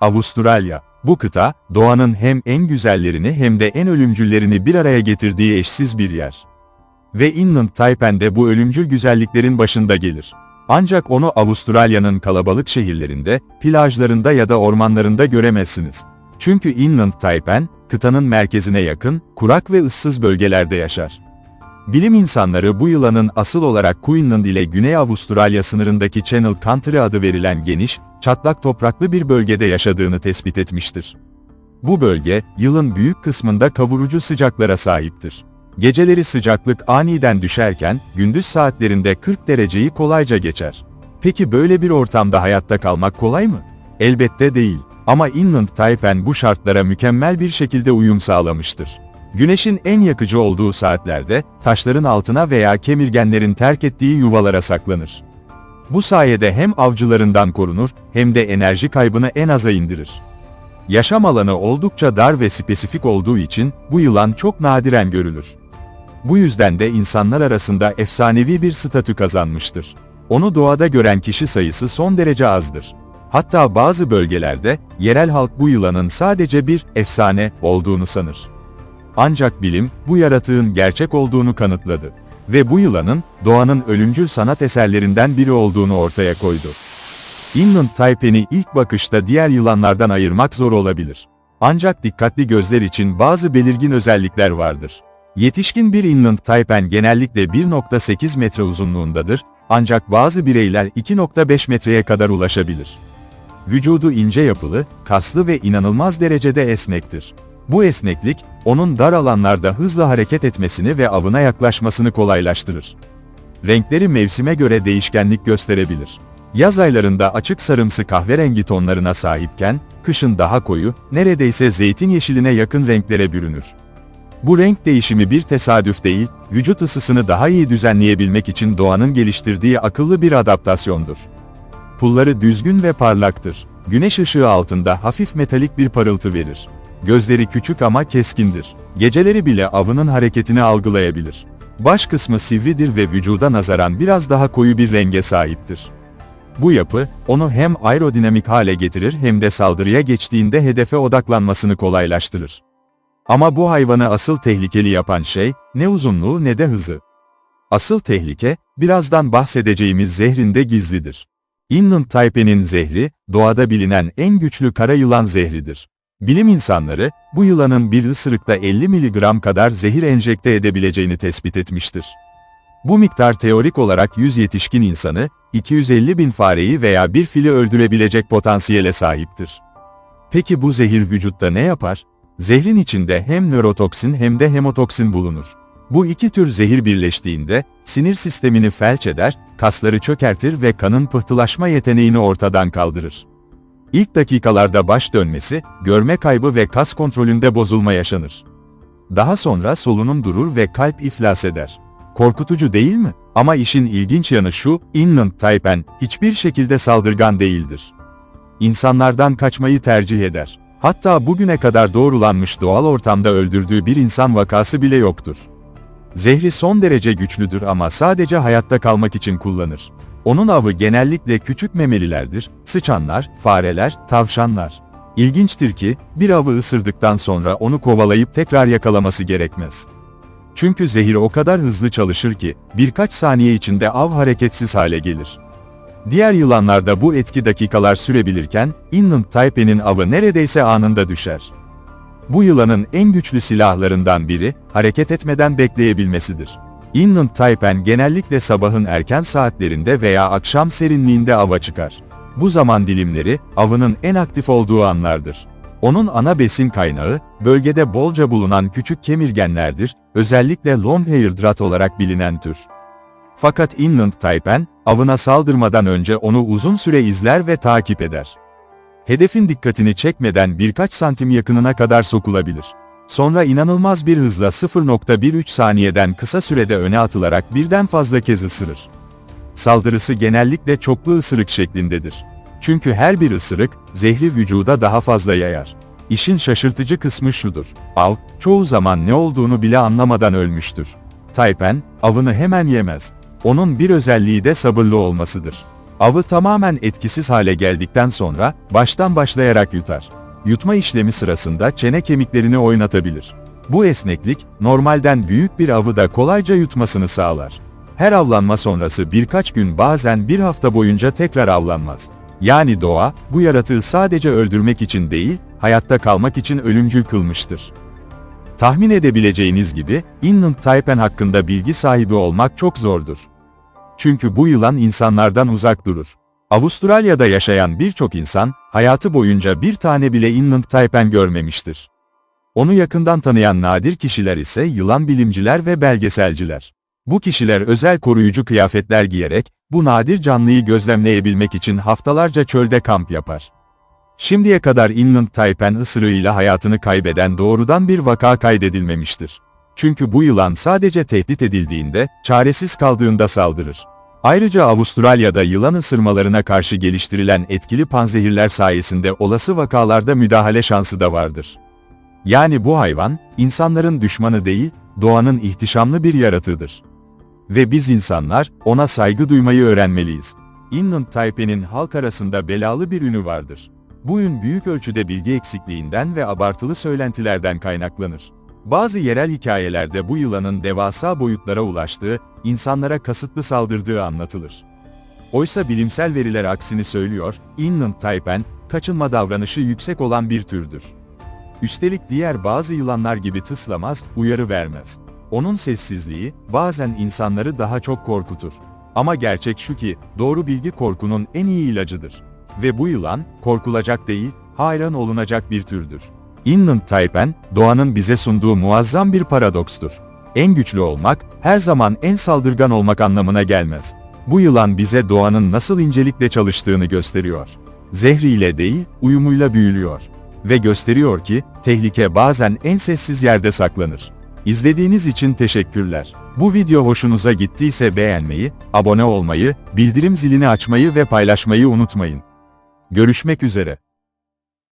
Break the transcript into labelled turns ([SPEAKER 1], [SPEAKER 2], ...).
[SPEAKER 1] Avustralya. Bu kıta, doğanın hem en güzellerini hem de en ölümcüllerini bir araya getirdiği eşsiz bir yer. Ve Inland Taipen'de bu ölümcül güzelliklerin başında gelir. Ancak onu Avustralya'nın kalabalık şehirlerinde, plajlarında ya da ormanlarında göremezsiniz. Çünkü Inland Taipen, kıtanın merkezine yakın, kurak ve ıssız bölgelerde yaşar. Bilim insanları bu yılanın asıl olarak Queensland ile Güney Avustralya sınırındaki Channel Country adı verilen geniş, çatlak topraklı bir bölgede yaşadığını tespit etmiştir. Bu bölge, yılın büyük kısmında kavurucu sıcaklara sahiptir. Geceleri sıcaklık aniden düşerken, gündüz saatlerinde 40 dereceyi kolayca geçer. Peki böyle bir ortamda hayatta kalmak kolay mı? Elbette değil. Ama Inland Taipen bu şartlara mükemmel bir şekilde uyum sağlamıştır. Güneşin en yakıcı olduğu saatlerde, taşların altına veya kemirgenlerin terk ettiği yuvalara saklanır. Bu sayede hem avcılarından korunur, hem de enerji kaybını en aza indirir. Yaşam alanı oldukça dar ve spesifik olduğu için, bu yılan çok nadiren görülür. Bu yüzden de insanlar arasında efsanevi bir statü kazanmıştır. Onu doğada gören kişi sayısı son derece azdır. Hatta bazı bölgelerde, yerel halk bu yılanın sadece bir efsane olduğunu sanır. Ancak bilim, bu yaratığın gerçek olduğunu kanıtladı. Ve bu yılanın, doğanın ölümcül sanat eserlerinden biri olduğunu ortaya koydu. Inland Taipen'i ilk bakışta diğer yılanlardan ayırmak zor olabilir. Ancak dikkatli gözler için bazı belirgin özellikler vardır. Yetişkin bir Inland Taipen genellikle 1.8 metre uzunluğundadır, ancak bazı bireyler 2.5 metreye kadar ulaşabilir. Vücudu ince yapılı, kaslı ve inanılmaz derecede esnektir. Bu esneklik, onun dar alanlarda hızla hareket etmesini ve avına yaklaşmasını kolaylaştırır. Renkleri mevsime göre değişkenlik gösterebilir. Yaz aylarında açık sarımsı kahverengi tonlarına sahipken, kışın daha koyu, neredeyse zeytin yeşiline yakın renklere bürünür. Bu renk değişimi bir tesadüf değil, vücut ısısını daha iyi düzenleyebilmek için doğanın geliştirdiği akıllı bir adaptasyondur. Pulları düzgün ve parlaktır. Güneş ışığı altında hafif metalik bir parıltı verir. Gözleri küçük ama keskindir. Geceleri bile avının hareketini algılayabilir. Baş kısmı sivridir ve vücuda nazaran biraz daha koyu bir renge sahiptir. Bu yapı, onu hem aerodinamik hale getirir hem de saldırıya geçtiğinde hedefe odaklanmasını kolaylaştırır. Ama bu hayvanı asıl tehlikeli yapan şey, ne uzunluğu ne de hızı. Asıl tehlike, birazdan bahsedeceğimiz zehrinde gizlidir. Inland Taipen'in zehri, doğada bilinen en güçlü kara yılan zehridir. Bilim insanları, bu yılanın bir ısırıkta 50 mg kadar zehir enjekte edebileceğini tespit etmiştir. Bu miktar teorik olarak 100 yetişkin insanı, 250 bin fareyi veya bir fili öldürebilecek potansiyele sahiptir. Peki bu zehir vücutta ne yapar? Zehrin içinde hem nörotoksin hem de hemotoksin bulunur. Bu iki tür zehir birleştiğinde, sinir sistemini felç eder, kasları çökertir ve kanın pıhtılaşma yeteneğini ortadan kaldırır. İlk dakikalarda baş dönmesi, görme kaybı ve kas kontrolünde bozulma yaşanır. Daha sonra solunum durur ve kalp iflas eder. Korkutucu değil mi? Ama işin ilginç yanı şu, Inland Taipen hiçbir şekilde saldırgan değildir. İnsanlardan kaçmayı tercih eder. Hatta bugüne kadar doğrulanmış doğal ortamda öldürdüğü bir insan vakası bile yoktur. Zehri son derece güçlüdür ama sadece hayatta kalmak için kullanır. Onun avı genellikle küçük memelilerdir, sıçanlar, fareler, tavşanlar. İlginçtir ki, bir avı ısırdıktan sonra onu kovalayıp tekrar yakalaması gerekmez. Çünkü zehir o kadar hızlı çalışır ki, birkaç saniye içinde av hareketsiz hale gelir. Diğer yılanlarda bu etki dakikalar sürebilirken, Inland Taipen'in avı neredeyse anında düşer. Bu yılanın en güçlü silahlarından biri, hareket etmeden bekleyebilmesidir. Inland Taipen genellikle sabahın erken saatlerinde veya akşam serinliğinde ava çıkar. Bu zaman dilimleri, avının en aktif olduğu anlardır. Onun ana besin kaynağı, bölgede bolca bulunan küçük kemirgenlerdir, özellikle long-haired rat olarak bilinen tür. Fakat Inland Taipen, avına saldırmadan önce onu uzun süre izler ve takip eder. Hedefin dikkatini çekmeden birkaç santim yakınına kadar sokulabilir. Sonra inanılmaz bir hızla 0.13 saniyeden kısa sürede öne atılarak birden fazla kez ısırır. Saldırısı genellikle çoklu ısırık şeklindedir. Çünkü her bir ısırık, zehri vücuda daha fazla yayar. İşin şaşırtıcı kısmı şudur. Av, çoğu zaman ne olduğunu bile anlamadan ölmüştür. Taipen, avını hemen yemez. Onun bir özelliği de sabırlı olmasıdır. Avı tamamen etkisiz hale geldikten sonra, baştan başlayarak yutar. Yutma işlemi sırasında çene kemiklerini oynatabilir. Bu esneklik, normalden büyük bir avı da kolayca yutmasını sağlar. Her avlanma sonrası birkaç gün bazen bir hafta boyunca tekrar avlanmaz. Yani doğa, bu yaratığı sadece öldürmek için değil, hayatta kalmak için ölümcül kılmıştır. Tahmin edebileceğiniz gibi, Inland Taipan hakkında bilgi sahibi olmak çok zordur. Çünkü bu yılan insanlardan uzak durur. Avustralya'da yaşayan birçok insan, hayatı boyunca bir tane bile Inland Taipan görmemiştir. Onu yakından tanıyan nadir kişiler ise yılan bilimciler ve belgeselciler. Bu kişiler özel koruyucu kıyafetler giyerek, bu nadir canlıyı gözlemleyebilmek için haftalarca çölde kamp yapar. Şimdiye kadar Inland Taipan ısırığıyla hayatını kaybeden doğrudan bir vaka kaydedilmemiştir. Çünkü bu yılan sadece tehdit edildiğinde, çaresiz kaldığında saldırır. Ayrıca Avustralya'da yılan ısırmalarına karşı geliştirilen etkili panzehirler sayesinde olası vakalarda müdahale şansı da vardır. Yani bu hayvan, insanların düşmanı değil, doğanın ihtişamlı bir yaratığıdır. Ve biz insanlar, ona saygı duymayı öğrenmeliyiz. Inland Taipan'in halk arasında belalı bir ünü vardır. Bu ün büyük ölçüde bilgi eksikliğinden ve abartılı söylentilerden kaynaklanır. Bazı yerel hikayelerde bu yılanın devasa boyutlara ulaştığı, insanlara kasıtlı saldırdığı anlatılır. Oysa bilimsel veriler aksini söylüyor, Inland Taipan, kaçınma davranışı yüksek olan bir türdür. Üstelik diğer bazı yılanlar gibi tıslamaz, uyarı vermez. Onun sessizliği, bazen insanları daha çok korkutur. Ama gerçek şu ki, doğru bilgi korkunun en iyi ilacıdır. Ve bu yılan, korkulacak değil, hayran olunacak bir türdür. Inland Taipan, doğanın bize sunduğu muazzam bir paradokstur. En güçlü olmak, her zaman en saldırgan olmak anlamına gelmez. Bu yılan bize doğanın nasıl incelikle çalıştığını gösteriyor. Zehriyle değil, uyumuyla büyülüyor. Ve gösteriyor ki, tehlike bazen en sessiz yerde saklanır. İzlediğiniz için teşekkürler. Bu video hoşunuza gittiyse beğenmeyi, abone olmayı, bildirim zilini açmayı ve paylaşmayı unutmayın. Görüşmek üzere.